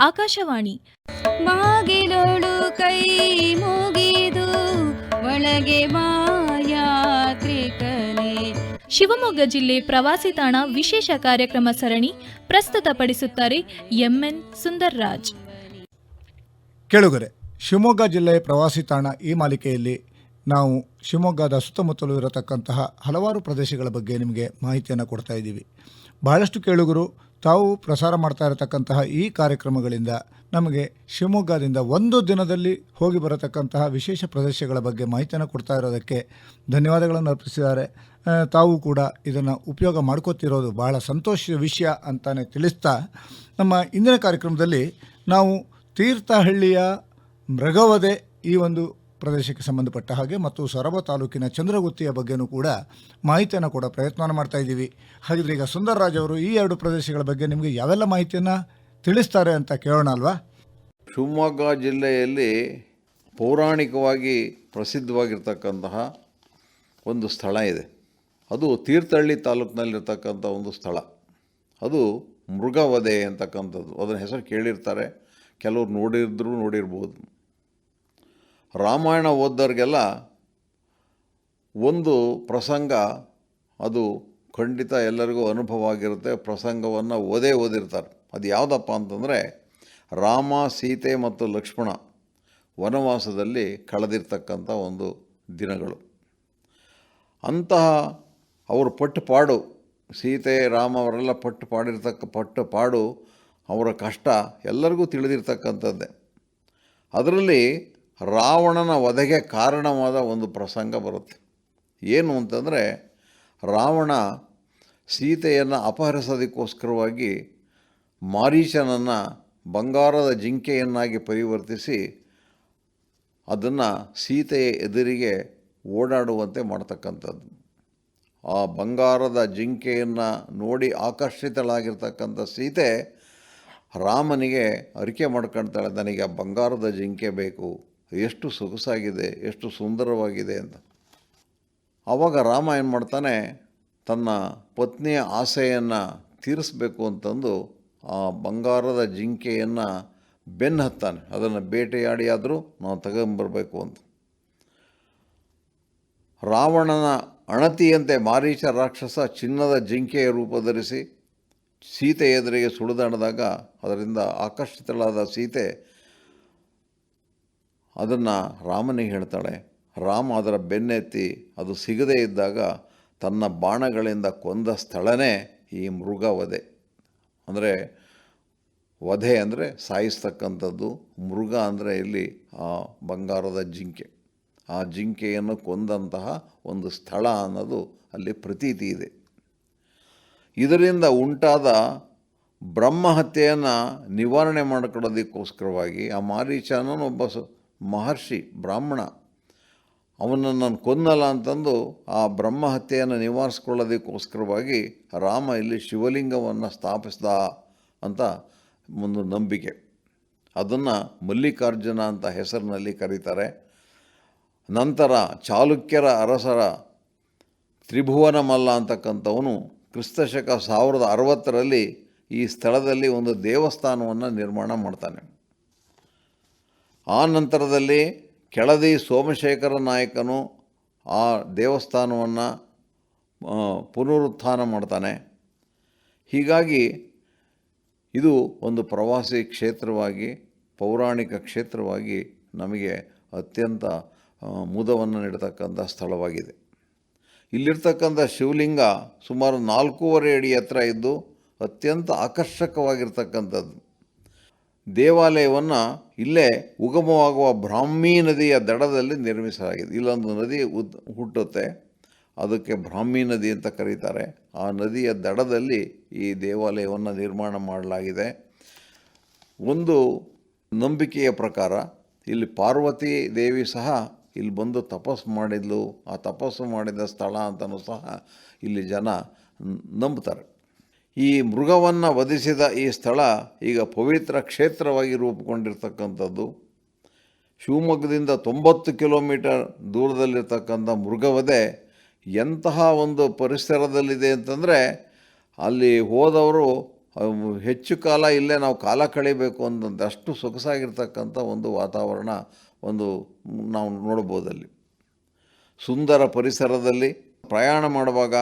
ಆಕಾಶವಾಣಿ. ಮಾಗಿಲೋಳು ಕೈ ಮುಗಿದು ಒಳಗೆ ಶಿವಮೊಗ್ಗ ಜಿಲ್ಲೆ ಪ್ರವಾಸಿ ತಾಣ ವಿಶೇಷ ಕಾರ್ಯಕ್ರಮ ಸರಣಿ ಪ್ರಸ್ತುತಪಡಿಸುತ್ತಾರೆ ಎಂಎನ್ ಸುಂದರ್ರಾಜ್. ಕೇಳುಗರೆ, ಶಿವಮೊಗ್ಗ ಜಿಲ್ಲೆಯ ಪ್ರವಾಸಿ ತಾಣ ಈ ಮಾಲಿಕೆಯಲ್ಲಿ ನಾವು ಶಿವಮೊಗ್ಗದ ಸುತ್ತಮುತ್ತಲೂ ಇರತಕ್ಕಂತಹ ಹಲವಾರು ಪ್ರದೇಶಗಳ ಬಗ್ಗೆ ನಿಮಗೆ ಮಾಹಿತಿಯನ್ನು ಕೊಡ್ತಾ ಇದ್ದೀವಿ. ಬಹಳಷ್ಟು ಕೇಳುಗರು ತಾವು ಪ್ರಸಾರ ಮಾಡ್ತಾ ಇರತಕ್ಕಂತಹ ಈ ಕಾರ್ಯಕ್ರಮಗಳಿಂದ ನಮಗೆ ಶಿವಮೊಗ್ಗದಿಂದ ಒಂದು ದಿನದಲ್ಲಿ ಹೋಗಿ ಬರತಕ್ಕಂತಹ ವಿಶೇಷ ಪ್ರದೇಶಗಳ ಬಗ್ಗೆ ಮಾಹಿತಿಯನ್ನು ಕೊಡ್ತಾ ಇರೋದಕ್ಕೆ ಧನ್ಯವಾದಗಳನ್ನು ಅರ್ಪಿಸಿದ್ದಾರೆ. ತಾವು ಕೂಡ ಇದನ್ನು ಉಪಯೋಗ ಮಾಡ್ಕೋತಿರೋದು ಬಹಳ ಸಂತೋಷದ ವಿಷಯ ಅಂತಾನೆ ತಿಳಿಸ್ತಾ ನಮ್ಮ ಇಂದಿನ ಕಾರ್ಯಕ್ರಮದಲ್ಲಿ ನಾವು ತೀರ್ಥಹಳ್ಳಿಯ ಮೃಗವದೆ ಈ ಒಂದು ಪ್ರದೇಶಕ್ಕೆ ಸಂಬಂಧಪಟ್ಟ ಹಾಗೆ ಮತ್ತು ಸೊರಬ ತಾಲೂಕಿನ ಚಂದ್ರಗುತ್ತಿಯ ಬಗ್ಗೆನೂ ಕೂಡ ಮಾಹಿತಿಯನ್ನು ಕೂಡ ಪ್ರಯತ್ನ ಮಾಡ್ತಾ ಇದ್ದೀವಿ. ಹಾಗಿದ್ರೆ ಈಗ ಸುಂದರರಾಜ್ ಅವರು ಈ ಎರಡು ಪ್ರದೇಶಗಳ ಬಗ್ಗೆ ನಿಮಗೆ ಯಾವೆಲ್ಲ ಮಾಹಿತಿಯನ್ನು ತಿಳಿಸ್ತಾರೆ ಅಂತ ಕೇಳೋಣ ಅಲ್ವಾ? ಶಿವಮೊಗ್ಗ ಜಿಲ್ಲೆಯಲ್ಲಿ ಪೌರಾಣಿಕವಾಗಿ ಪ್ರಸಿದ್ಧವಾಗಿರ್ತಕ್ಕಂತಹ ಒಂದು ಸ್ಥಳ ಇದೆ. ಅದು ತೀರ್ಥಹಳ್ಳಿ ತಾಲೂಕಿನಲ್ಲಿರ್ತಕ್ಕಂಥ ಒಂದು ಸ್ಥಳ. ಅದು ಮೃಗವಧೆ ಅಂತಕ್ಕಂಥದ್ದು. ಅದರ ಹೆಸರು ಕೇಳಿರ್ತಾರೆ. ಕೆಲವರು ನೋಡಿದ್ರು, ನೋಡಿರ್ಬೋದು. ರಾಮಾಯಣ ಓದ್ದವ್ರಿಗೆಲ್ಲ ಒಂದು ಪ್ರಸಂಗ ಅದು ಖಂಡಿತ ಎಲ್ಲರಿಗೂ ಅನುಭವ ಆಗಿರುತ್ತೆ, ಪ್ರಸಂಗವನ್ನು ಓದೇ ಓದಿರ್ತಾರೆ. ಅದು ಯಾವುದಪ್ಪ ಅಂತಂದರೆ ರಾಮ, ಸೀತೆ ಮತ್ತು ಲಕ್ಷ್ಮಣ ವನವಾಸದಲ್ಲಿ ಕಳೆದಿರ್ತಕ್ಕಂಥ ಒಂದು ದಿನಗಳು. ಅಂತಹ ಅವರು ಪಟ್ಟು ಪಾಡು, ಸೀತೆ, ರಾಮ ಅವರೆಲ್ಲ ಪಟ್ಟು ಪಾಡಿರ್ತಕ್ಕ, ಪಟ್ಟು ಪಾಡು ಅವರ ಕಷ್ಟ ಎಲ್ಲರಿಗೂ ತಿಳಿದಿರ್ತಕ್ಕಂಥದ್ದೇ. ಅದರಲ್ಲಿ ರಾವಣನ ವಧೆಗೆ ಕಾರಣವಾದ ಒಂದು ಪ್ರಸಂಗ ಬರುತ್ತೆ. ಏನು ಅಂತಂದರೆ, ರಾವಣ ಸೀತೆಯನ್ನು ಅಪಹರಿಸೋದಕ್ಕೋಸ್ಕರವಾಗಿ ಮಾರೀಚನನ್ನು ಬಂಗಾರದ ಜಿಂಕೆಯನ್ನಾಗಿ ಪರಿವರ್ತಿಸಿ ಅದನ್ನು ಸೀತೆಯ ಎದುರಿಗೆ ಓಡಾಡುವಂತೆ ಮಾಡ್ತಕ್ಕಂಥದ್ದು. ಆ ಬಂಗಾರದ ಜಿಂಕೆಯನ್ನು ನೋಡಿ ಆಕರ್ಷಿತಳಾಗಿರ್ತಕ್ಕಂಥ ಸೀತೆ ರಾಮನಿಗೆ ಅರಿಕೆ ಮಾಡ್ಕೊಳ್ತಾಳೆ ನನಗೆ ಆ ಬಂಗಾರದ ಜಿಂಕೆ ಬೇಕು ಎಷ್ಟು ಸೊಗಸಾಗಿದೆ, ಎಷ್ಟು ಸುಂದರವಾಗಿದೆ ಅಂತ. ಆವಾಗ ರಾಮ ಏನು ಮಾಡ್ತಾನೆ, ತನ್ನ ಪತ್ನಿಯ ಆಸೆಯನ್ನು ತೀರಿಸಬೇಕು ಅಂತಂದು ಆ ಬಂಗಾರದ ಜಿಂಕೆಯನ್ನು ಬೆನ್ನು ಹತ್ತಾನೆ. ಅದನ್ನು ಬೇಟೆಯಾಡಿ ಆದರೂ ನಾವು ತಗೊಂಬರ್ಬೇಕು ಅಂತ. ರಾವಣನ ಅಣತಿಯಂತೆ ಮಾರೀಚ ರಾಕ್ಷಸ ಚಿನ್ನದ ಜಿಂಕೆಯ ರೂಪ ಧರಿಸಿ ಸೀತೆ ಎದುರಿಗೆ ಸುಳಿದಾಡಿದಾಗ ಅದರಿಂದ ಆಕರ್ಷಿತಳಾದ ಸೀತೆ ಅದನ್ನು ರಾಮನಿಗೆ ಹೇಳ್ತಾಳೆ, ರಾಮ, ಅದರ ಬೆನ್ನೆತ್ತಿ ಅದು ಸಿಗದೇ ಇದ್ದಾಗ ತನ್ನ ಬಾಣಗಳಿಂದ ಕೊಂದ ಸ್ಥಳನೇ ಈ ಮೃಗ ವಧೆ ಅಂದರೆ ವಧೆ ಅಂದರೆ ಸಾಯಿಸ್ತಕ್ಕಂಥದ್ದು, ಮೃಗ ಅಂದರೆ ಇಲ್ಲಿ ಆ ಬಂಗಾರದ ಜಿಂಕೆ. ಆ ಜಿಂಕೆಯನ್ನು ಕೊಂದಂತಹ ಒಂದು ಸ್ಥಳ ಅನ್ನೋದು ಅಲ್ಲಿ ಪ್ರತೀತಿ ಇದೆ. ಇದರಿಂದ ಉಂಟಾದ ಬ್ರಹ್ಮಹತ್ಯೆಯನ್ನು ನಿವಾರಣೆ ಮಾಡ್ಕೊಳ್ಳೋದಕ್ಕೋಸ್ಕರವಾಗಿ ಆ ಮಾರೀಚನೊಬ್ಬ ಮಹರ್ಷಿ, ಬ್ರಾಹ್ಮಣ, ಅವನನ್ನು ನಾನು ಕೊನ್ನಲ್ಲ ಅಂತಂದು ಆ ಬ್ರಹ್ಮಹತ್ಯೆಯನ್ನು ನಿವಾರಿಸ್ಕೊಳ್ಳೋದಕ್ಕೋಸ್ಕರವಾಗಿ ರಾಮ ಇಲ್ಲಿ ಶಿವಲಿಂಗವನ್ನು ಸ್ಥಾಪಿಸಿದ ಅಂತ ಒಂದು ನಂಬಿಕೆ. ಅದನ್ನು ಮಲ್ಲಿಕಾರ್ಜುನ ಅಂತ ಹೆಸರಿನಲ್ಲಿ ಕರೀತಾರೆ. ನಂತರ ಚಾಲುಕ್ಯರ ಅರಸರ ತ್ರಿಭುವನ ಮಲ್ಲ ಅಂತಕ್ಕಂಥವನು ಕ್ರಿಸ್ತಶಕ ಸಾವಿರದ ಅರವತ್ತರಲ್ಲಿ ಈ ಸ್ಥಳದಲ್ಲಿ ಒಂದು ದೇವಸ್ಥಾನವನ್ನು ನಿರ್ಮಾಣ ಮಾಡ್ತಾನೆ. ಆ ನಂತರದಲ್ಲಿ ಕೆಳದಿ ಸೋಮಶೇಖರ ನಾಯಕನು ಆ ದೇವಸ್ಥಾನವನ್ನು ಪುನರುತ್ಥಾನ ಮಾಡ್ತಾನೆ. ಹೀಗಾಗಿ ಇದು ಒಂದು ಪ್ರವಾಸಿ ಕ್ಷೇತ್ರವಾಗಿ, ಪೌರಾಣಿಕ ಕ್ಷೇತ್ರವಾಗಿ ನಮಗೆ ಅತ್ಯಂತ ಮುದವನ್ನು ನೀಡತಕ್ಕಂಥ ಸ್ಥಳವಾಗಿದೆ. ಇಲ್ಲಿರ್ತಕ್ಕಂಥ ಶಿವಲಿಂಗ ಸುಮಾರು ನಾಲ್ಕೂವರೆ ಅಡಿ ಎತ್ತರ ಇದ್ದು ಅತ್ಯಂತ ಆಕರ್ಷಕವಾಗಿರ್ತಕ್ಕಂಥದ್ದು. ದೇವಾಲಯವನ್ನು ಇಲ್ಲೇ ಉಗಮವಾಗುವ ಬ್ರಾಹ್ಮಿ ನದಿಯ ದಡದಲ್ಲಿ ನಿರ್ಮಿಸಲಾಗಿದೆ. ಇಲ್ಲೊಂದು ನದಿ ಉದ್, ಹುಟ್ಟುತ್ತೆ. ಅದಕ್ಕೆ ಬ್ರಾಹ್ಮಿ ನದಿ ಅಂತ ಕರೀತಾರೆ. ಆ ನದಿಯ ದಡದಲ್ಲಿ ಈ ದೇವಾಲಯವನ್ನು ನಿರ್ಮಾಣ ಮಾಡಲಾಗಿದೆ. ಒಂದು ನಂಬಿಕೆಯ ಪ್ರಕಾರ ಇಲ್ಲಿ ಪಾರ್ವತಿ ದೇವಿ ಸಹ ಇಲ್ಲಿ ಬಂದು ತಪಸ್ಸು ಮಾಡಿದ್ಲು. ಆ ತಪಸ್ಸು ಮಾಡಿದ ಸ್ಥಳ ಅಂತಲೂ ಸಹ ಇಲ್ಲಿ ಜನ ನಂಬ್ತಾರೆ. ಈ ಮೃಗವನ್ನು ವಧಿಸಿದ ಈ ಸ್ಥಳ ಈಗ ಪವಿತ್ರ ಕ್ಷೇತ್ರವಾಗಿ ರೂಪುಗೊಂಡಿರ್ತಕ್ಕಂಥದ್ದು. ಶಿವಮೊಗ್ಗದಿಂದ ತೊಂಬತ್ತು ಕಿಲೋಮೀಟರ್ ದೂರದಲ್ಲಿರ್ತಕ್ಕಂಥ ಮೃಗವಧೆ ಎಂತಹ ಒಂದು ಪರಿಸರದಲ್ಲಿದೆ ಅಂತಂದರೆ ಅಲ್ಲಿ ಹೋದವರು ಹೆಚ್ಚು ಕಾಲ ಇಲ್ಲೇ ನಾವು ಕಾಲ ಕಳೀಬೇಕು ಅಂತಂದು ಅಷ್ಟು ಸೊಗಸಾಗಿರ್ತಕ್ಕಂಥ ಒಂದು ವಾತಾವರಣ ಒಂದು ನಾವು ನೋಡ್ಬೋದಲ್ಲಿ ಸುಂದರ ಪರಿಸರದಲ್ಲಿ ಪ್ರಯಾಣ ಮಾಡುವಾಗ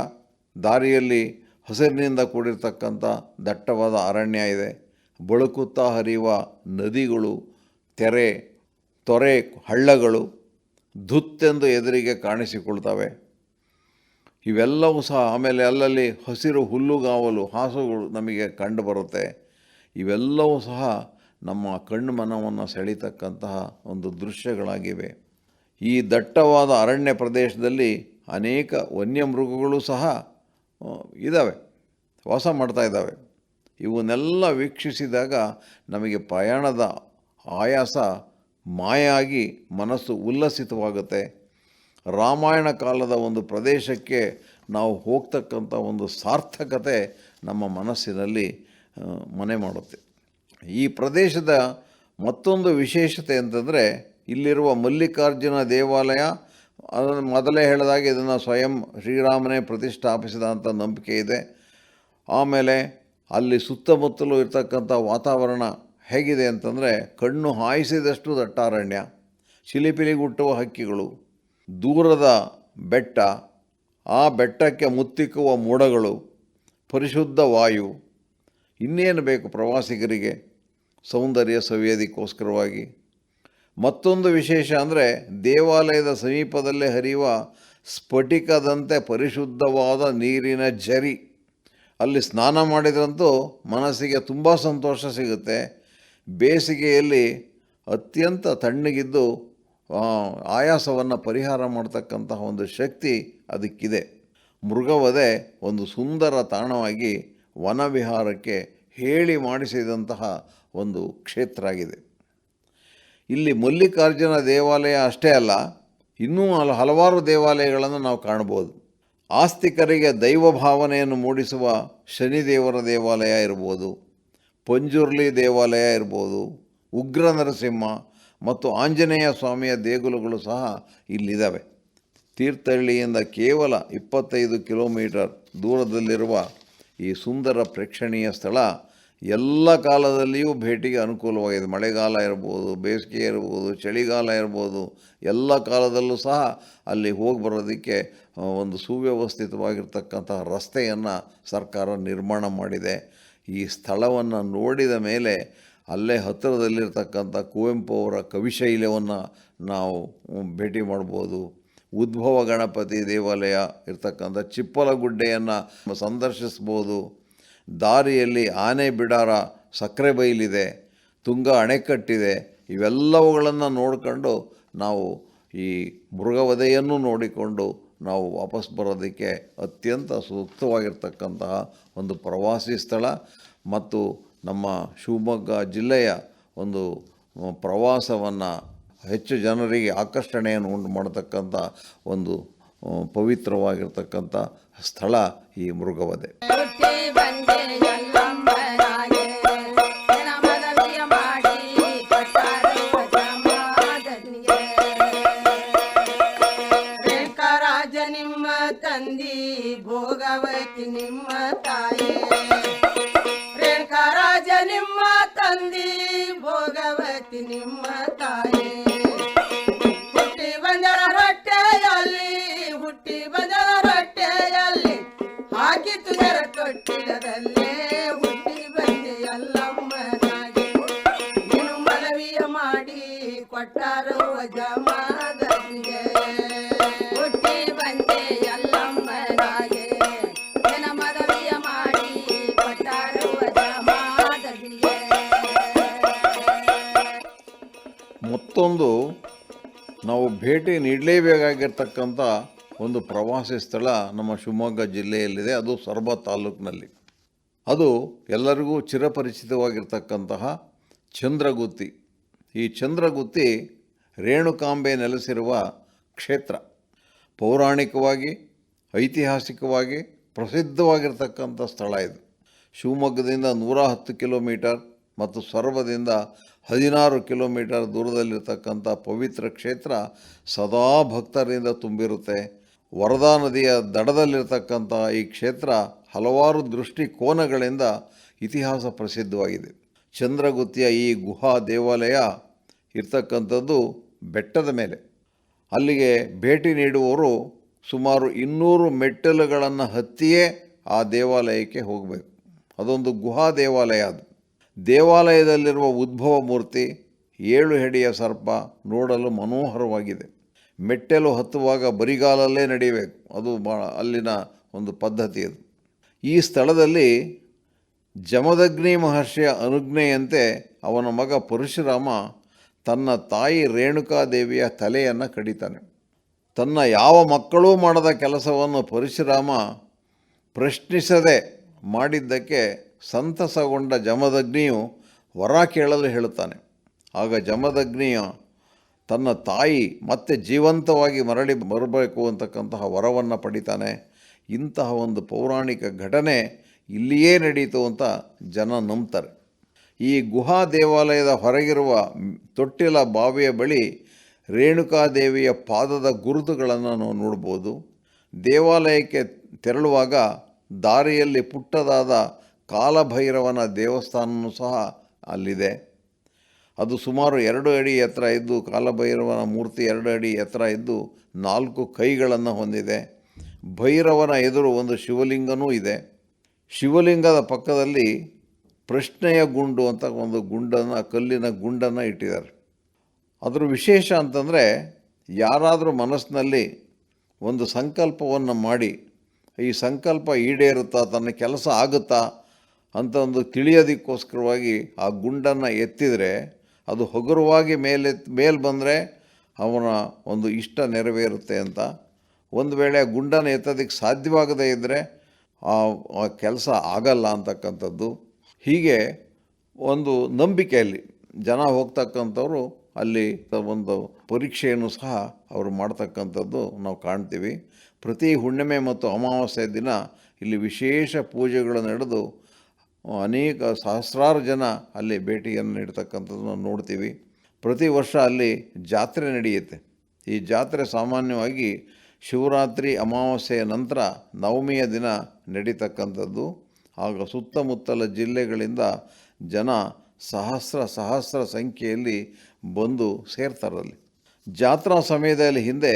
ದಾರಿಯಲ್ಲಿ ಹಸಿರಿನಿಂದ ಕೂಡಿರ್ತಕ್ಕಂಥ ದಟ್ಟವಾದ ಅರಣ್ಯ ಇದೆ. ಬಳುಕುತ್ತಾ ಹರಿಯುವ ನದಿಗಳು ತೆರೆ ತೊರೆ ಹಳ್ಳಗಳು ಧುತ್ತೆಂದು ಎದುರಿಗೆ ಕಾಣಿಸಿಕೊಳ್ತವೆ. ಇವೆಲ್ಲವೂ ಸಹ ಆಮೇಲೆ ಅಲ್ಲಲ್ಲಿ ಹಸಿರು ಹುಲ್ಲುಗಾವಲು ಹಾಸುಗಳು ನಮಗೆ ಕಂಡು ಬರುತ್ತೆ. ಇವೆಲ್ಲವೂ ಸಹ ನಮ್ಮ ಕಣ್ಣು ಮನವನ್ನು ಸೆಳೀತಕ್ಕಂತಹ ಒಂದು ದೃಶ್ಯಗಳಾಗಿವೆ. ಈ ದಟ್ಟವಾದ ಅರಣ್ಯ ಪ್ರದೇಶದಲ್ಲಿ ಅನೇಕ ವನ್ಯಮೃಗಗಳು ಸಹ ಆ, ಇದ್ದಾವೆ ವಾಸ ಮಾಡ್ತಾ ಇದ್ದಾವೆ ಇವನ್ನೆಲ್ಲ ವೀಕ್ಷಿಸಿದಾಗ ನಮಗೆ ಪ್ರಯಾಣದ ಆಯಾಸ ಮಾಯಾಗಿ ಮನಸ್ಸು ಉಲ್ಲಸಿತವಾಗುತ್ತೆ. ರಾಮಾಯಣ ಕಾಲದ ಒಂದು ಪ್ರದೇಶಕ್ಕೆ ನಾವು ಹೋಗ್ತಕ್ಕಂಥ ಒಂದು ಸಾರ್ಥಕತೆ ನಮ್ಮ ಮನಸ್ಸಿನಲ್ಲಿ ಮನೆ ಮಾಡುತ್ತೆ. ಈ ಪ್ರದೇಶದ ಮತ್ತೊಂದು ವಿಶೇಷತೆ ಅಂತಂದರೆ, ಇಲ್ಲಿರುವ ಮಲ್ಲಿಕಾರ್ಜುನ ದೇವಾಲಯ ಅದನ್ನು ಮೊದಲೇ ಹೇಳಿದಾಗ ಇದನ್ನು ಸ್ವಯಂ ಶ್ರೀರಾಮನೇ ಪ್ರತಿಷ್ಠಾಪಿಸಿದ ಅಂತ ನಂಬಿಕೆ ಇದೆ. ಆಮೇಲೆ ಅಲ್ಲಿ ಸುತ್ತಮುತ್ತಲೂ ಇರತಕ್ಕಂಥ ವಾತಾವರಣ ಹೇಗಿದೆ ಅಂತಂದರೆ ಕಣ್ಣು ಹಾಯಿಸಿದಷ್ಟು ದಟ್ಟಾರಣ್ಯ ಚಿಲಿಪಿಲಿಗುಟ್ಟುವ ಹಕ್ಕಿಗಳು, ದೂರದ ಬೆಟ್ಟ, ಆ ಬೆಟ್ಟಕ್ಕೆ ಮುತ್ತಿಕ್ಕುವ ಮೋಡಗಳು, ಪರಿಶುದ್ಧ ವಾಯು, ಇನ್ನೇನು ಬೇಕು ಪ್ರವಾಸಿಗರಿಗೆ, ಸೌಂದರ್ಯ ಸವಿಯೋದಕ್ಕೋಸ್ಕರವಾಗಿ. ಮತ್ತೊಂದು ವಿಶೇಷ ಅಂದರೆ ದೇವಾಲಯದ ಸಮೀಪದಲ್ಲೇ ಹರಿಯುವ ಸ್ಫಟಿಕದಂತೆ ಪರಿಶುದ್ಧವಾದ ನೀರಿನ ಝರಿ ಅಲ್ಲಿ ಸ್ನಾನ ಮಾಡಿದ್ರಂತೂ ಮನಸ್ಸಿಗೆ ತುಂಬ ಸಂತೋಷ ಸಿಗುತ್ತೆ. ಬೇಸಿಗೆಯಲ್ಲಿ ಅತ್ಯಂತ ತಣ್ಣಗಿದ್ದು ಆಯಾಸವನ್ನು ಪರಿಹಾರ ಮಾಡ್ತಕ್ಕಂತಹ ಒಂದು ಶಕ್ತಿ ಅದಕ್ಕಿದೆ. ಮೃಗವದೆ ಒಂದು ಸುಂದರ ತಾಣವಾಗಿ ವನವಿಹಾರಕ್ಕೆ ಹೇಳಿ ಮಾಡಿಸಿದಂತಹ ಒಂದು ಕ್ಷೇತ್ರ ಆಗಿದೆ. ಇಲ್ಲಿ ಮಲ್ಲಿಕಾರ್ಜುನ ದೇವಾಲಯ ಅಷ್ಟೇ ಅಲ್ಲ, ಇನ್ನೂ ಹಲ, ಹಲವಾರು ದೇವಾಲಯಗಳನ್ನು ನಾವು ಕಾಣ್ಬೋದು ಆಸ್ತಿಕರಿಗೆ ದೈವ ಭಾವನೆಯನ್ನು ಮೂಡಿಸುವ ಶನಿದೇವರ ದೇವಾಲಯ ಇರ್ಬೋದು, ಪಂಜುರ್ಲಿ ದೇವಾಲಯ ಇರ್ಬೋದು ಉಗ್ರ ನರಸಿಂಹ ಮತ್ತು ಆಂಜನೇಯ ಸ್ವಾಮಿಯ ದೇಗುಲಗಳು ಸಹ ಇಲ್ಲಿದ್ದಾವೆ. ತೀರ್ಥಹಳ್ಳಿಯಿಂದ ಕೇವಲ ಇಪ್ಪತ್ತೈದು ಕಿಲೋಮೀಟರ್ ದೂರದಲ್ಲಿರುವ ಈ ಸುಂದರ ಪ್ರೇಕ್ಷಣೀಯ ಸ್ಥಳ ಎಲ್ಲ ಕಾಲದಲ್ಲಿಯೂ ಭೇಟಿಗೆ ಅನುಕೂಲವಾಗಿದೆ. ಮಳೆಗಾಲ ಇರ್ಬೋದು, ಬೇಸಿಗೆ ಇರ್ಬೋದು, ಚಳಿಗಾಲ ಇರ್ಬೋದು, ಎಲ್ಲ ಕಾಲದಲ್ಲೂ ಸಹ ಅಲ್ಲಿ ಹೋಗಿ ಬರೋದಕ್ಕೆ ಒಂದು ಸುವ್ಯವಸ್ಥಿತವಾಗಿರ್ತಕ್ಕಂತಹ ರಸ್ತೆಯನ್ನು ಸರ್ಕಾರ ನಿರ್ಮಾಣ ಮಾಡಿದೆ. ಈ ಸ್ಥಳವನ್ನು ನೋಡಿದ ಮೇಲೆ ಅಲ್ಲೇ ಹತ್ತಿರದಲ್ಲಿರ್ತಕ್ಕಂಥ ಕುವೆಂಪು ಅವರ ಕವಿಶೈಲವನ್ನು ನಾವು ಭೇಟಿ ಮಾಡ್ಬೋದು. ಉದ್ಭವ ಗಣಪತಿ ದೇವಾಲಯ ಇರ್ತಕ್ಕಂಥ ಚಿಪ್ಪಲಗುಡ್ಡೆಯನ್ನು ಸಂದರ್ಶಿಸ್ಬೋದು. ದಾರಿಯಲ್ಲಿ ಆನೆ ಬಿಡಾರ ಸಕ್ಕರೆ ಬೈಲಿದೆ, ತುಂಗ ಅಣೆಕಟ್ಟಿದೆ, ಇವೆಲ್ಲವುಗಳನ್ನು ನೋಡಿಕೊಂಡು ನಾವು ಈ ಮೃಗವಧೆಯನ್ನು ನೋಡಿಕೊಂಡು ನಾವು ವಾಪಸ್ ಬರೋದಕ್ಕೆ ಅತ್ಯಂತ ಸೂಕ್ತವಾಗಿರ್ತಕ್ಕಂತಹ ಒಂದು ಪ್ರವಾಸಿ ಸ್ಥಳ ಮತ್ತು ನಮ್ಮ ಶಿವಮೊಗ್ಗ ಜಿಲ್ಲೆಯ ಒಂದು ಪ್ರವಾಸವನ್ನು ಹೆಚ್ಚು ಜನರಿಗೆ ಆಕರ್ಷಣೆಯನ್ನು ಉಂಟು ಮಾಡತಕ್ಕಂಥ ಒಂದು ಪವಿತ್ರವಾಗಿರ್ತಕ್ಕಂಥ ಸ್ಥಳ ಈ ಮೃಗವಧೆ. ಮಾಡಿ ಕೊಟ್ಟರು ಜಮಾದನಿಗೆ ಹುಟ್ಟಿ ಬಂದೆ ಎಲ್ಲಮ್ಮನಾಗೆ ಜನ ಮಾಡಿ ಕೊಟ್ಟರು ಜಮಾದನಿಗೆ ಮತ್ತೊಂದು, ನಾವು ಭೇಟಿ ನೀಡಲೇಬೇಕಾಗಿರ್ತಕ್ಕಂಥ ಒಂದು ಪ್ರವಾಸಿ ಸ್ಥಳ ನಮ್ಮ ಶಿವಮೊಗ್ಗ ಜಿಲ್ಲೆಯಲ್ಲಿದೆ. ಅದು ಸೊರಬ ತಾಲೂಕಿನಲ್ಲಿ. ಅದು ಎಲ್ಲರಿಗೂ ಚಿರಪರಿಚಿತವಾಗಿರ್ತಕ್ಕಂತಹ ಚಂದ್ರಗುತ್ತಿ. ಈ ಚಂದ್ರಗುತ್ತಿ ರೇಣುಕಾಂಬೆ ನೆಲೆಸಿರುವ ಕ್ಷೇತ್ರ. ಪೌರಾಣಿಕವಾಗಿ, ಐತಿಹಾಸಿಕವಾಗಿ ಪ್ರಸಿದ್ಧವಾಗಿರ್ತಕ್ಕಂಥ ಸ್ಥಳ ಇದು. ಶಿವಮೊಗ್ಗದಿಂದ ನೂರ ಹತ್ತು ಕಿಲೋಮೀಟರ್ ಮತ್ತು ಸರ್ವದಿಂದ ಹದಿನಾರು ಕಿಲೋಮೀಟರ್ ದೂರದಲ್ಲಿರ್ತಕ್ಕಂಥ ಪವಿತ್ರ ಕ್ಷೇತ್ರ ಸದಾ ಭಕ್ತರಿಂದ ತುಂಬಿರುತ್ತೆ. ವರದಾ ನದಿಯ ದಡದಲ್ಲಿರ್ತಕ್ಕಂಥ ಈ ಕ್ಷೇತ್ರ ಹಲವಾರು ದೃಷ್ಟಿಕೋನಗಳಿಂದ ಇತಿಹಾಸ ಪ್ರಸಿದ್ಧವಾಗಿದೆ. ಚಂದ್ರಗುತ್ತಿಯ ಈ ಗುಹಾ ದೇವಾಲಯ ಇರ್ತಕ್ಕಂಥದ್ದು ಬೆಟ್ಟದ ಮೇಲೆ. ಅಲ್ಲಿಗೆ ಭೇಟಿ ನೀಡುವವರು ಸುಮಾರು ಇನ್ನೂರು ಮೆಟ್ಟಲುಗಳನ್ನು ಹತ್ತಿಯೇ ಆ ದೇವಾಲಯಕ್ಕೆ ಹೋಗಬೇಕು. ಅದೊಂದು ಗುಹಾ ದೇವಾಲಯ ಅದು. ದೇವಾಲಯದಲ್ಲಿರುವ ಉದ್ಭವ ಮೂರ್ತಿ, ಏಳು ಹೆಡೆಯ ಸರ್ಪ ನೋಡಲು ಮನೋಹರವಾಗಿದೆ. ಮೆಟ್ಟಲು ಹತ್ತುವಾಗ ಬರಿಗಾಲಲ್ಲೇ ನಡಿಬೇಕು ಅದು ಅಲ್ಲಿನ ಒಂದು ಪದ್ಧತಿ ಅದು. ಈ ಸ್ಥಳದಲ್ಲಿ ಜಮದಗ್ನಿ ಮಹರ್ಷಿಯ ಅನುಜ್ಞೆಯಂತೆ ಅವನ ಮಗ ಪರಶುರಾಮ ತನ್ನ ತಾಯಿ ರೇಣುಕಾದೇವಿಯ ತಲೆಯನ್ನು ಕಡಿತಾನೆ. ತನ್ನ ಯಾವ ಮಕ್ಕಳೂ ಮಾಡದ ಕೆಲಸವನ್ನು ಪರಶುರಾಮ ಪ್ರಶ್ನಿಸದೆ ಮಾಡಿದ್ದಕ್ಕೆ ಸಂತಸಗೊಂಡ ಜಮದಗ್ನಿಯು ವರ ಕೇಳಲು ಹೇಳುತ್ತಾನೆ. ಆಗ ಜಮದಗ್ನಿಯ ತನ್ನ ತಾಯಿ ಮತ್ತೆ ಜೀವಂತವಾಗಿ ಮರಳಿ ಬರಬೇಕು ಅಂತಕ್ಕಂತಹ ವರವನ್ನು ಪಡಿತಾನೆ. ಇಂತಹ ಒಂದು ಪೌರಾಣಿಕ ಘಟನೆ ಇಲ್ಲಿಯೇ ನಡೀತು ಅಂತ ಜನ ನಂಬ್ತಾರೆ. ಈ ಗುಹಾ ದೇವಾಲಯದ ಹೊರಗಿರುವ ತೊಟ್ಟಿಲ ಬಾವಿಯ ಬಳಿ ರೇಣುಕಾದೇವಿಯ ಪಾದದ ಗುರುತುಗಳನ್ನು ನಾವು ನೋಡ್ಬೋದು. ದೇವಾಲಯಕ್ಕೆ ತೆರಳುವಾಗ ದಾರಿಯಲ್ಲಿ ಪುಟ್ಟದಾದ ಕಾಲಭೈರವನ ದೇವಸ್ಥಾನವೂ ಸಹ ಅಲ್ಲಿದೆ. ಅದು ಸುಮಾರು ಎರಡು ಅಡಿ ಎತ್ತರ ಇದ್ದು, ಕಾಲಭೈರವನ ಮೂರ್ತಿ ಎರಡು ಅಡಿ ಎತ್ತರ ಇದ್ದು, ನಾಲ್ಕು ಕೈಗಳನ್ನು ಹೊಂದಿದೆ. ಭೈರವನ ಎದುರು ಒಂದು ಶಿವಲಿಂಗನೂ ಇದೆ. ಶಿವಲಿಂಗದ ಪಕ್ಕದಲ್ಲಿ ಪ್ರಶ್ನೆಯ ಗುಂಡು ಅಂತ ಒಂದು ಗುಂಡನ್ನು, ಕಲ್ಲಿನ ಗುಂಡನ್ನು ಇಟ್ಟಿದ್ದಾರೆ. ಅದರ ವಿಶೇಷ ಅಂತಂದರೆ ಯಾರಾದರೂ ಮನಸ್ಸಿನಲ್ಲಿ ಒಂದು ಸಂಕಲ್ಪವನ್ನು ಮಾಡಿ, ಈ ಸಂಕಲ್ಪ ಈಡೇರುತ್ತಾ, ತನ್ನ ಕೆಲಸ ಆಗುತ್ತಾ ಅಂತ ಒಂದು ತಿಳಿಯೋದಕ್ಕೋಸ್ಕರವಾಗಿ ಆ ಗುಂಡನ್ನು ಎತ್ತಿದರೆ, ಅದು ಹಗುರವಾಗಿ ಮೇಲೆ ಮೇಲೆ ಬಂದರೆ ಅವನ ಒಂದು ಇಷ್ಟ ನೆರವೇರುತ್ತೆ ಅಂತ. ಒಂದು ವೇಳೆ ಆ ಗುಂಡನ್ನು ಎತ್ತೋದಕ್ಕೆ ಸಾಧ್ಯವಾಗದೇ ಇದ್ದರೆ ಆ ಕೆಲಸ ಆಗಲ್ಲ ಅಂತಕ್ಕಂಥದ್ದು. ಹೀಗೆ ಒಂದು ನಂಬಿಕೆಯಲ್ಲಿ ಜನ ಹೋಗ್ತಕ್ಕಂಥವ್ರು ಅಲ್ಲಿ ಒಂದು ಪರೀಕ್ಷೆಯನ್ನು ಸಹ ಅವರು ಮಾಡ್ತಕ್ಕಂಥದ್ದು ನಾವು ಕಾಣ್ತೀವಿ. ಪ್ರತಿ ಹುಣ್ಣಿಮೆ ಮತ್ತು ಅಮಾವಾಸ್ಯೆ ದಿನ ಇಲ್ಲಿ ವಿಶೇಷ ಪೂಜೆಗಳು ನಡೆದು, ಅನೇಕ ಸಹಸ್ರಾರು ಜನ ಅಲ್ಲಿ ಭೇಟಿಯನ್ನು ನೀಡ್ತಕ್ಕಂಥದ್ದನ್ನು ನೋಡ್ತೀವಿ. ಪ್ರತಿ ವರ್ಷ ಅಲ್ಲಿ ಜಾತ್ರೆ ನಡೆಯುತ್ತೆ. ಈ ಜಾತ್ರೆ ಸಾಮಾನ್ಯವಾಗಿ ಶಿವರಾತ್ರಿ ಅಮಾವಾಸ್ಯೆಯ ನಂತರ ನವಮಿಯ ದಿನ ನಡೀತಕ್ಕಂಥದ್ದು. ಆಗ ಸುತ್ತಮುತ್ತಲ ಜಿಲ್ಲೆಗಳಿಂದ ಜನ ಸಹಸ್ರ ಸಹಸ್ರ ಸಂಖ್ಯೆಯಲ್ಲಿ ಬಂದು ಸೇರ್ತಾರಲ್ಲಿ. ಜಾತ್ರಾ ಸಮಯದಲ್ಲಿ ಹಿಂದೆ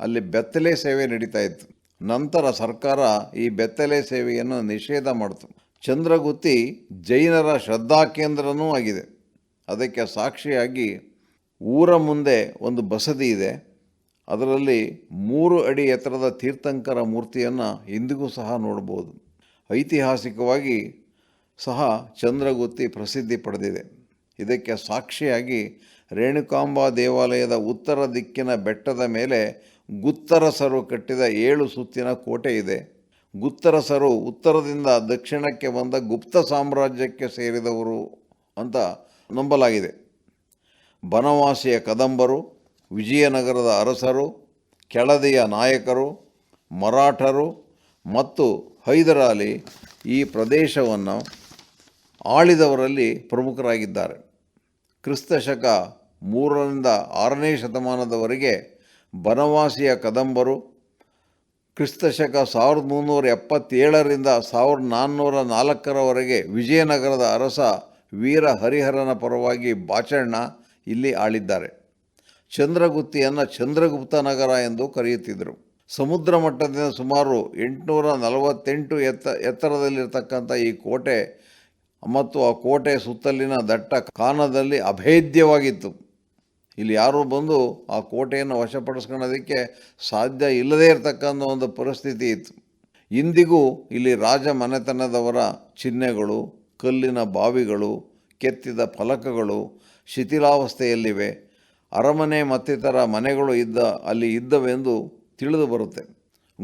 ಅಲ್ಲಿ ಬೆತ್ತಲೆ ಸೇವೆ ನಡೀತಾ ಇತ್ತು. ನಂತರ ಸರ್ಕಾರ ಈ ಬೆತ್ತಲೆ ಸೇವೆಯನ್ನು ನಿಷೇಧ ಮಾಡಿತು. ಚಂದ್ರಗುತ್ತಿ ಜೈನರ ಶ್ರದ್ಧಾ ಕೇಂದ್ರನೂ ಆಗಿದೆ. ಅದಕ್ಕೆ ಸಾಕ್ಷಿಯಾಗಿ ಊರ ಮುಂದೆ ಒಂದು ಬಸದಿ ಇದೆ. ಅದರಲ್ಲಿ ಮೂರು ಅಡಿ ಎತ್ತರದ ತೀರ್ಥಂಕರ ಮೂರ್ತಿಯನ್ನು ಇಂದಿಗೂ ಸಹ ನೋಡ್ಬೋದು. ಐತಿಹಾಸಿಕವಾಗಿ ಸಹ ಚಂದ್ರಗುತ್ತಿ ಪ್ರಸಿದ್ಧಿ ಪಡೆದಿದೆ. ಇದಕ್ಕೆ ಸಾಕ್ಷಿಯಾಗಿ ರೇಣುಕಾಂಬಾ ದೇವಾಲಯದ ಉತ್ತರ ದಿಕ್ಕಿನ ಬೆಟ್ಟದ ಮೇಲೆ ಗುತ್ತರಸರು ಕಟ್ಟಿದ ಏಳು ಸುತ್ತಿನ ಕೋಟೆ ಇದೆ. ಗುತ್ತರಸರು ಉತ್ತರದಿಂದ ದಕ್ಷಿಣಕ್ಕೆ ಬಂದ ಗುಪ್ತ ಸಾಮ್ರಾಜ್ಯಕ್ಕೆ ಸೇರಿದವರು ಅಂತ ನಂಬಲಾಗಿದೆ. ಬನವಾಸಿಯ ಕದಂಬರು ವಿಜಯನಗರದ ಅರಸರು, ಕೆಳದಿಯ ನಾಯಕರು, ಮರಾಠರು ಮತ್ತು ಹೈದರಾಲಿ ಈ ಪ್ರದೇಶವನ್ನು ಆಳಿದವರಲ್ಲಿ ಪ್ರಮುಖರಾಗಿದ್ದಾರೆ. ಕ್ರಿಸ್ತ ಶಕ ಮೂರರಿಂದ ಆರನೇ ಶತಮಾನದವರೆಗೆ ಬನವಾಸಿಯ ಕದಂಬರು ಕ್ರಿಸ್ತ ಶಕ ಸಾವಿರದ ಮುನ್ನೂರ ಎಪ್ಪತ್ತೇಳರಿಂದ ಸಾವಿರದ ನಾನ್ನೂರ ನಾಲ್ಕರವರೆಗೆ ವಿಜಯನಗರದ ಅರಸ ವೀರ ಹರಿಹರನ ಪರವಾಗಿ ಬಾಚಣ್ಣ ಇಲ್ಲಿ ಆಳಿದ್ದಾರೆ. ಚಂದ್ರಗುತ್ತಿಯನ್ನು ಚಂದ್ರಗುಪ್ತ ನಗರ ಎಂದು ಕರೆಯುತ್ತಿದ್ದರು. ಸಮುದ್ರ ಮಟ್ಟದಿಂದ ಸುಮಾರು ಎಂಟುನೂರ ನಲವತ್ತೆಂಟು ಎತ್ತ, ಎತ್ತರದಲ್ಲಿರತಕ್ಕಂಥ ಈ ಕೋಟೆ ಮತ್ತು ಆ ಕೋಟೆ ಸುತ್ತಲಿನ ದಟ್ಟ ಕಾನದಲ್ಲಿ ಅಭೇದ್ಯವಾಗಿತ್ತು. ಇಲ್ಲಿ ಯಾರೂ ಬಂದು ಆ ಕೋಟೆಯನ್ನು ವಶಪಡಿಸ್ಕೊಳ್ಳೋದಕ್ಕೆ ಸಾಧ್ಯ ಇಲ್ಲದೇ ಇರತಕ್ಕಂಥ ಒಂದು ಪರಿಸ್ಥಿತಿ ಇತ್ತು. ಇಂದಿಗೂ ಇಲ್ಲಿ ರಾಜ ಮನೆತನದವರ ಚಿಹ್ನೆಗಳು, ಕಲ್ಲಿನ ಬಾವಿಗಳು, ಕೆತ್ತಿದ ಫಲಕಗಳು ಶಿಥಿಲಾವಸ್ಥೆಯಲ್ಲಿವೆ. ಅರಮನೆ ಮತ್ತಿತರ ಮನೆಗಳು ಇದ್ದ, ಅಲ್ಲಿ ಇದ್ದವೆಂದು ತಿಳಿದು ಬರುತ್ತೆ.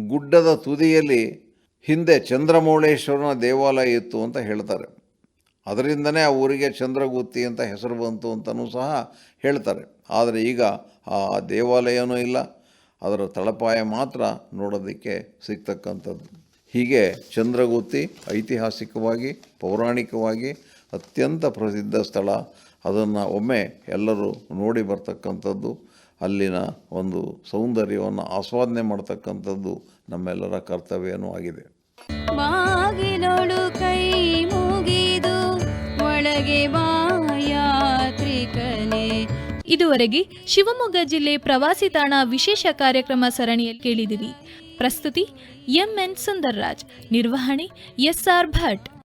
ಗುಡ್ಡದ ತುದಿಯಲ್ಲಿ ಹಿಂದೆ ಚಂದ್ರಮೌಳೇಶ್ವರನ ದೇವಾಲಯ ಇತ್ತು ಅಂತ ಹೇಳ್ತಾರೆ. ಅದರಿಂದನೇ ಆ ಊರಿಗೆ ಚಂದ್ರಗುತ್ತಿ ಅಂತ ಹೆಸರು ಬಂತು ಅಂತಲೂ ಸಹ ಹೇಳ್ತಾರೆ. ಆದರೆ ಈಗ ಆ ದೇವಾಲಯನೂ ಇಲ್ಲ. ಅದರ ತಳಪಾಯ ಮಾತ್ರ ನೋಡೋದಕ್ಕೆ ಸಿಗ್ತಕ್ಕಂಥದ್ದು. ಹೀಗೆ ಚಂದ್ರಗುತ್ತಿ ಐತಿಹಾಸಿಕವಾಗಿ, ಪೌರಾಣಿಕವಾಗಿ ಅತ್ಯಂತ ಪ್ರಸಿದ್ಧ ಸ್ಥಳ. ಅದನ್ನು ಒಮ್ಮೆ ಎಲ್ಲರೂ ನೋಡಿ ಬರ್ತಕ್ಕಂಥದ್ದು ಅಲ್ಲಿನ ಒಂದು ಸೌಂದರ್ಯವನ್ನು ಆಸ್ವಾದನೆ ಮಾಡ್ತಕ್ಕಂಥದ್ದು ನಮ್ಮೆಲ್ಲರ ಕರ್ತವ್ಯನೂ ಆಗಿದೆ. ಬಾಗಿಲೊಳು ಕೈ ಮುಗಿದು ಒಳಗೆ ಯಾತ್ರಿಕನೇ. ಇದುವರೆಗೆ ಶಿವಮೊಗ್ಗ ಜಿಲ್ಲೆ ಪ್ರವಾಸಿ ತಾಣ ವಿಶೇಷ ಕಾರ್ಯಕ್ರಮ ಸರಣಿಯಲ್ಲಿ ಕೇಳಿದಿರಿ. ಪ್ರಸ್ತುತಿ ಎಂ ಎಂಎನ್ ಸುಂದರ್ರಾಜ್. ನಿರ್ವಹಣೆ ಎಸ್ಆರ್ ಭಟ್.